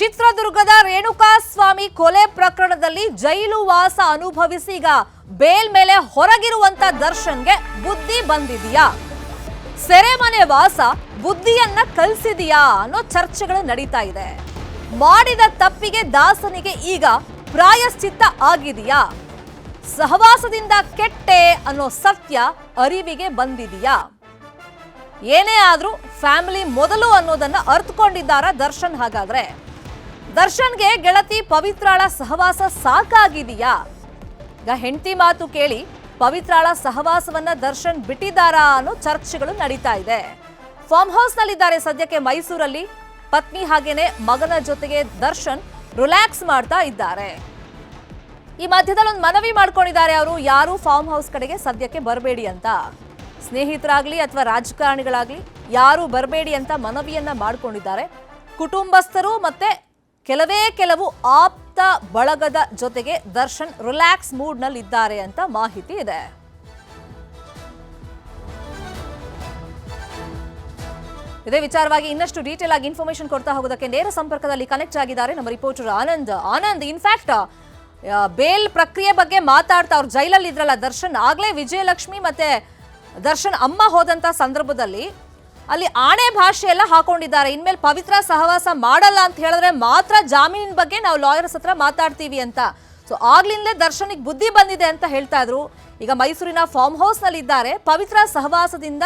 ಚಿತ್ರದುರ್ಗದ ರೇಣುಕಾ ಸ್ವಾಮಿ ಕೊಲೆ ಪ್ರಕರಣದಲ್ಲಿ ಜೈಲು ವಾಸ ಅನುಭವಿಸಿ ಈಗ ಬೇಲ್ ಮೇಲೆ ಹೊರಗಿರುವಂತ ದರ್ಶನ್ಗೆ ಬುದ್ಧಿ ಬಂದಿದೆಯಾ? ಸೆರೆಮನೆ ವಾಸ ಬುದ್ಧಿಯನ್ನ ಕಲಿಸಿದೆಯಾ ಅನ್ನೋ ಚರ್ಚೆಗಳು ನಡೀತಾ ಇದೆ. ಮಾಡಿದ ತಪ್ಪಿಗೆ ದಾಸನಿಗೆ ಈಗ ಪ್ರಾಯಶ್ಚಿತ್ತ ಆಗಿದೆಯಾ? ಸಹವಾಸದಿಂದ ಕೆಟ್ಟೆ ಅನ್ನೋ ಸತ್ಯ ಅರಿವಿಗೆ ಬಂದಿದೆಯಾ? ಏನೇ ಆದ್ರೂ ಫ್ಯಾಮಿಲಿ ಮೊದಲು ಅನ್ನೋದನ್ನ ಅರ್ತ್ಕೊಂಡಿದ್ದಾರ ದರ್ಶನ್ ಹಾಗಾದ್ರೆ? ದರ್ಶನ್ಗೆ ಗೆಳತಿ ಪವಿತ್ರಾಳ ಸಹವಾಸ ಸಾಕಾಗಿದೆಯಾ? ಈಗ ಹೆಂಡತಿ ಮಾತು ಕೇಳಿ ಪವಿತ್ರಾಳ ಸಹವಾಸವನ್ನ ದರ್ಶನ್ ಬಿಟ್ಟಿದ್ದಾರಾ ಅನ್ನೋ ಚರ್ಚೆಗಳು ನಡೀತಾ ಇದೆ. ಫಾರ್ಮ್ ಹೌಸ್ ನಲ್ಲಿದ್ದಾರೆ ಸದ್ಯಕ್ಕೆ ಮೈಸೂರಲ್ಲಿ. ಪತ್ನಿ ಹಾಗೇನೆ ಮಗನ ಜೊತೆಗೆ ದರ್ಶನ್ ರಿಲ್ಯಾಕ್ಸ್ ಮಾಡ್ತಾ ಇದ್ದಾರೆ. ಈ ಮಧ್ಯದಲ್ಲಿ ಒಂದು ಮನವಿ ಮಾಡ್ಕೊಂಡಿದ್ದಾರೆ ಅವರು, ಯಾರು ಫಾರ್ಮ್ ಹೌಸ್ ಕಡೆಗೆ ಸದ್ಯಕ್ಕೆ ಬರಬೇಡಿ ಅಂತ. ಸ್ನೇಹಿತರಾಗ್ಲಿ ಅಥವಾ ರಾಜಕಾರಣಿಗಳಾಗ್ಲಿ ಯಾರು ಬರಬೇಡಿ ಅಂತ ಮನವಿಯನ್ನ ಮಾಡ್ಕೊಂಡಿದ್ದಾರೆ. ಕುಟುಂಬಸ್ಥರು ಮತ್ತೆ ಕೆಲವೇ ಕೆಲವು ಆಪ್ತ ಬಳಗದ ಜೊತೆಗೆ ದರ್ಶನ್ ರಿಲ್ಯಾಕ್ಸ್ ಮೂಡ್ನಲ್ಲಿ ಇದ್ದಾರೆ ಅಂತ ಮಾಹಿತಿ ಇದೆ. ಇದೇ ವಿಚಾರವಾಗಿ ಇನ್ನಷ್ಟು ಡೀಟೇಲ್ ಆಗಿ ಇನ್ಫಾರ್ಮೇಶನ್ ಕೊಡ್ತಾ ಹೋಗೋದಕ್ಕೆ ನೇರ ಸಂಪರ್ಕದಲ್ಲಿ ಕನೆಕ್ಟ್ ಆಗಿದ್ದಾರೆ ನಮ್ಮ reporter Anand. Anand in fact bail ಪ್ರಕ್ರಿಯೆ ಬಗ್ಗೆ ಮಾತಾಡ್ತಾ ಅವ್ರು ಜೈಲಲ್ಲಿ ಇದ್ರಲ್ಲ ದರ್ಶನ್ ಆಗ್ಲೇ ವಿಜಯಲಕ್ಷ್ಮಿ ಮತ್ತೆ ದರ್ಶನ್ ಅಮ್ಮ ಹೋದಂತ ಸಂದರ್ಭದಲ್ಲಿ ಅಲ್ಲಿ ಆಣೆ ಭಾಷೆ ಎಲ್ಲ ಹಾಕೊಂಡಿದ್ದಾರೆ. ಇನ್ಮೇಲೆ ಪವಿತ್ರ ಸಹವಾಸ ಮಾಡಲ್ಲ ಅಂತ ಹೇಳಿದ್ರೆ ಮಾತ್ರ ಜಾಮೀನಿನ ಬಗ್ಗೆ ನಾವು ಲಾಯರ್ಸ್ ಹತ್ರ ಮಾತಾಡ್ತೀವಿ ಅಂತ. ಸೊ ಆಗ್ಲಿಂದಲೇ ದರ್ಶನಿಗೆ ಬುದ್ಧಿ ಬಂದಿದೆ ಅಂತ ಹೇಳ್ತಾ ಇದ್ರು. ಈಗ ಮೈಸೂರಿನ ಫಾರ್ಮ್ ಹೌಸ್ನಲ್ಲಿ ಇದ್ದಾರೆ ಪವಿತ್ರ ಸಹವಾಸದಿಂದ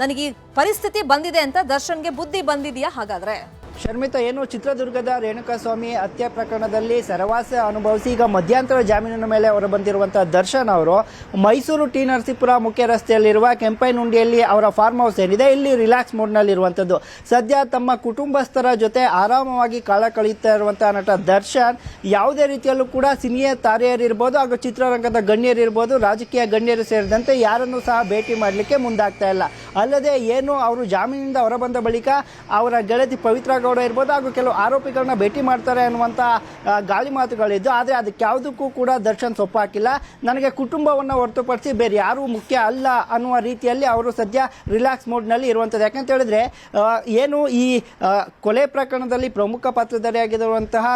ನನಗೆ ಈ ಪರಿಸ್ಥಿತಿ ಬಂದಿದೆ ಅಂತ ದರ್ಶನ್ಗೆ ಬುದ್ಧಿ ಬಂದಿದೆಯಾ ಹಾಗಾದ್ರೆ? ಶರ್ಮಿತಾ, ಏನು ಚಿತ್ರದುರ್ಗದ ರೇಣುಕಾಸ್ವಾಮಿ ಹತ್ಯೆ ಪ್ರಕರಣದಲ್ಲಿ ಸರವಾಸ ಅನುಭವಿಸಿ, ಈಗ ಮಧ್ಯಂತರ ಜಾಮೀನಿನ ಮೇಲೆ ಹೊರ ಬಂದಿರುವಂತಹ ದರ್ಶನ್ ಅವರು, ಮೈಸೂರು ಟಿ ನರಸೀಪುರ ಮುಖ್ಯ ರಸ್ತೆಯಲ್ಲಿರುವ ಕೆಂಪೈನುಂಡಿಯಲ್ಲಿ ಅವರ ಫಾರ್ಮ್ ಹೌಸ್ ಏನಿದೆ, ಇಲ್ಲಿ ರಿಲ್ಯಾಕ್ಸ್ ಮೋಡ್ನಲ್ಲಿರುವಂಥದ್ದು ಸದ್ಯ ತಮ್ಮ ಕುಟುಂಬಸ್ಥರ ಜೊತೆ ಆರಾಮವಾಗಿ ಕಾಲ ಕಳೆಯುತ್ತಾ ಇರುವಂತಹ ನಟ ದರ್ಶನ್, ಯಾವುದೇ ರೀತಿಯಲ್ಲೂ ಕೂಡ ಸಿನಿಯರ್ ತಾರೆಯರಿರ್ಬೋದು ಹಾಗೂ ಚಿತ್ರರಂಗದ ಗಣ್ಯರಿರ್ಬೋದು ರಾಜಕೀಯ ಗಣ್ಯರು ಸೇರಿದಂತೆ ಯಾರನ್ನು ಸಹ ಭೇಟಿ ಮಾಡಲಿಕ್ಕೆ ಮುಂದಾಗ್ತಾ ಇಲ್ಲ. ಅಲ್ಲದೆ, ಏನು ಅವರು ಜಾಮೀನಿಂದ ಹೊರಬಂದ ಬಳಿಕ ಅವರ ಗೆಳತಿ ಪವಿತ್ರ ಗೌಡ ಇರ್ಬೋದು ಹಾಗೂ ಕೆಲವು ಆರೋಪಿಗಳನ್ನ ಭೇಟಿ ಮಾಡ್ತಾರೆ ಅನ್ನುವಂಥ ಗಾಳಿ ಮಾತುಗಳಿದ್ದು, ಆದರೆ ಅದಕ್ಕೆ ಯಾವುದಕ್ಕೂ ಕೂಡ ದರ್ಶನ್ ಸೊಪ್ಪಾಕಿಲ್ಲ ನನಗೆ ಕುಟುಂಬವನ್ನು ಹೊರತುಪಡಿಸಿ ಬೇರೆ ಯಾರೂ ಮುಖ್ಯ ಅಲ್ಲ ಅನ್ನುವ ರೀತಿಯಲ್ಲಿ ಅವರು ಸದ್ಯ ರಿಲ್ಯಾಕ್ಸ್ ಮೋಡ್ನಲ್ಲಿ ಇರುವಂಥದ್ದು ಯಾಕಂತ ಹೇಳಿದ್ರೆ ಏನು ಈ ಕೊಲೆ ಪ್ರಕರಣದಲ್ಲಿ ಪ್ರಮುಖ ಪಾತ್ರಧಾರಿಯಾಗಿರುವಂತಹ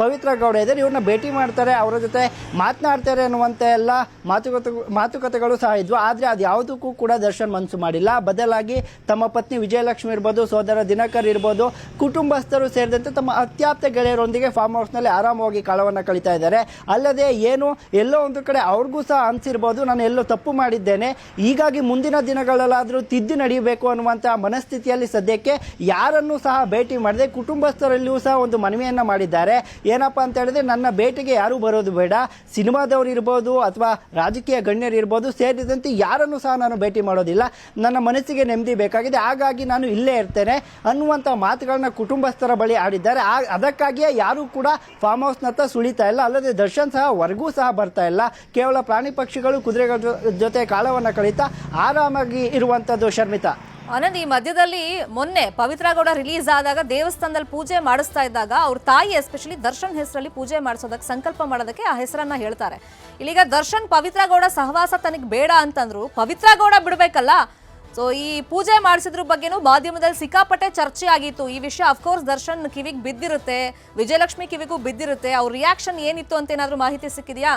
ಪವಿತ್ರ ಗೌಡ ಇದ್ದಾರೆ. ಇವ್ರನ್ನ ಭೇಟಿ ಮಾಡ್ತಾರೆ, ಅವರ ಜೊತೆ ಮಾತನಾಡ್ತಾರೆ ಅನ್ನುವಂಥ ಎಲ್ಲ ಮಾತುಕತೆ, ಮಾತುಕತೆಗಳು ಸಹ ಇದ್ವು. ಆದರೆ ಅದು ಯಾವುದಕ್ಕೂ ಕೂಡ ದರ್ಶನ್ ಮನಸ್ಸು ಮಾಡಿಲ್ಲ. ಬದಲಾಗಿ ತಮ್ಮ ಪತ್ನಿ ವಿಜಯಲಕ್ಷ್ಮಿ ಇರ್ಬೋದು, ಸೋದರ ದಿನಕರ್ ಇರ್ಬೋದು ಕುಟುಂಬಸ್ಥರು ಸೇರಿದಂತೆ ತಮ್ಮ ಅತ್ಯಾಪ್ತ ಗೆಳೆಯರೊಂದಿಗೆ ಫಾರ್ಮ್ ಹೌಸ್ನಲ್ಲಿ ಆರಾಮವಾಗಿ ಕಾಲವನ್ನು ಕಳೀತಾ ಇದ್ದಾರೆ. ಅಲ್ಲದೆ ಏನು, ಎಲ್ಲೋ ಒಂದು ಕಡೆ ಅವ್ರಿಗೂ ಸಹ ಅನಿಸಿರ್ಬೋದು, ನಾನು ಎಲ್ಲೋ ತಪ್ಪು ಮಾಡಿದ್ದೇನೆ, ಹೀಗಾಗಿ ಮುಂದಿನ ದಿನಗಳಲ್ಲಾದರೂ ತಿದ್ದಿ ನಡೆಯಬೇಕು ಅನ್ನುವಂಥ ಮನಸ್ಥಿತಿಯಲ್ಲಿ ಸದ್ಯಕ್ಕೆ ಯಾರನ್ನು ಸಹ ಭೇಟಿ ಮಾಡದೆ ಕುಟುಂಬಸ್ಥರಲ್ಲಿಯೂ ಸಹ ಒಂದು ಮನವಿಯನ್ನು ಮಾಡಿದ್ದಾರೆ. ಏನಪ್ಪ ಅಂತ ಹೇಳಿದ್ರೆ, ನನ್ನ ಭೇಟಿಗೆ ಯಾರೂ ಬರೋದು ಬೇಡ. ಸಿನಿಮಾದವ್ರು ಇರ್ಬೋದು ಅಥವಾ ರಾಜಕೀಯ ಗಣ್ಯರು ಇರ್ಬೋದು, ಸೇರಿದಂತೆ ಯಾರನ್ನು ಸಹ ನಾನು ಭೇಟಿ ಮಾಡೋದಿಲ್ಲ. ನನ್ನ ಮನಸ್ಸಿಗೆ ನೆಮ್ಮದಿ ಬೇಕಾಗಿದೆ. ಹಾಗಾಗಿ ನಾನು ಇಲ್ಲೇ ಇರ್ತೇನೆ ಅನ್ನುವಂಥ ಮಾತುಗಳನ್ನ ಕುಟುಂಬಸ್ಥರ ಬಳಿ ಆಡಿದ್ದಾರೆ. ಅದಕ್ಕಾಗಿಯೇ ಯಾರೂ ಕೂಡ ಫಾರ್ಮ್ ಹೌಸ್ನತ್ತ ಸುಳಿತಾ ಇಲ್ಲ. ಅಲ್ಲದೆ ದರ್ಶನ್ ಸಹ ವರ್ಗೂ ಸಹ ಬರ್ತಾ ಇಲ್ಲ. ಕೇವಲ ಪ್ರಾಣಿ ಪಕ್ಷಿಗಳು ಕುದುರೆಗಳ ಜೊತೆ ಕಾಲವನ್ನು ಕಳೀತಾ ಆರಾಮಾಗಿ ಇರುವಂಥದ್ದು ಶರ್ಮಿತಾ. ಆನಂದ್, ಈ ಮಧ್ಯದಲ್ಲಿ ಮೊನ್ನೆ ಪವಿತ್ರ ಗೌಡ ರಿಲೀಸ್ ಆದಾಗ ದೇವಸ್ಥಾನದಲ್ಲಿ ಪೂಜೆ ಮಾಡಿಸ್ತಾ ಇದ್ದಾಗ ಅವ್ರ ತಾಯಿ, ಎಸ್ಪೆಷಲಿ ದರ್ಶನ್ ಹೆಸರಲ್ಲಿ ಪೂಜೆ ಮಾಡಿಸೋದಕ್ಕೆ ಸಂಕಲ್ಪ ಮಾಡೋದಕ್ಕೆ ಆ ಹೆಸರನ್ನ ಹೇಳ್ತಾರೆ. ಇಲ್ಲಿಗ ದರ್ಶನ್ ಪವಿತ್ರ ಗೌಡ ಸಹವಾಸ ತನಗೆ ಬೇಡ ಅಂತಂದ್ರು. ಪವಿತ್ರ ಗೌಡ ಬಿಡ್ಬೇಕಲ್ಲ? ಸೊ ಈ ಪೂಜೆ ಮಾಡಿಸಿದ್ರ ಬಗ್ಗೆನೂ ಮಾಧ್ಯಮದಲ್ಲಿ ಸಿಕ್ಕಾಪಟ್ಟೆ ಚರ್ಚೆ ಆಗಿತ್ತು ಈ ವಿಷಯ ಅಫ್ಕೋರ್ಸ್ ದರ್ಶನ್ ಕಿವಿಗೆ ಬಿದ್ದಿರುತ್ತೆ, ವಿಜಯಲಕ್ಷ್ಮಿ ಕಿವಿಗೂ ಬಿದ್ದಿರುತ್ತೆ. ಅವ್ರ ರಿಯಾಕ್ಷನ್ ಏನಿತ್ತು ಅಂತ ಏನಾದರೂ ಮಾಹಿತಿ ಸಿಕ್ಕಿದೆಯಾ?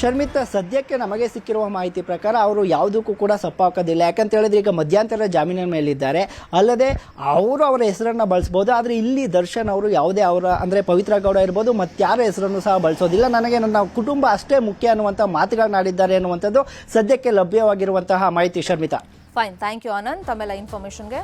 ಶರ್ಮಿತಾ, ಸದ್ಯಕ್ಕೆ ನಮಗೆ ಸಿಕ್ಕಿರುವ ಮಾಹಿತಿ ಪ್ರಕಾರ ಅವರು ಯಾವುದಕ್ಕೂ ಕೂಡ ಸಪ್ಪ ಹಾಕೋದಿಲ್ಲ ಯಾಕಂತ ಹೇಳಿದ್ರೆ ಈಗ ಮಧ್ಯಂತರ ಜಾಮೀನಿನ ಮೇಲಿದ್ದಾರೆ. ಅಲ್ಲದೆ ಅವರು ಅವರ ಹೆಸರನ್ನು ಬಳಸ್ಬೋದು. ಆದರೆ ಇಲ್ಲಿ ದರ್ಶನ್ ಅವರು ಯಾವುದೇ ಅವರ, ಅಂದರೆ ಪವಿತ್ರ ಗೌಡ ಇರ್ಬೋದು ಮತ್ತಾರ ಹೆಸರನ್ನು ಸಹ ಬಳಸೋದಿಲ್ಲ. ನನಗೆ ನನ್ನ ಕುಟುಂಬ ಅಷ್ಟೇ ಮುಖ್ಯ ಅನ್ನುವಂಥ ಮಾತುಗಳನ್ನಾಡಿದ್ದಾರೆ ಅನ್ನುವಂಥದ್ದು ಸದ್ಯಕ್ಕೆ ಲಭ್ಯವಾಗಿರುವಂತಹ ಮಾಹಿತಿ Sharmita. Fine thank you Anand ತಮ್ಮೆಲ್ಲ ಇನ್ಫಾರ್ಮೇಷನ್ಗೆ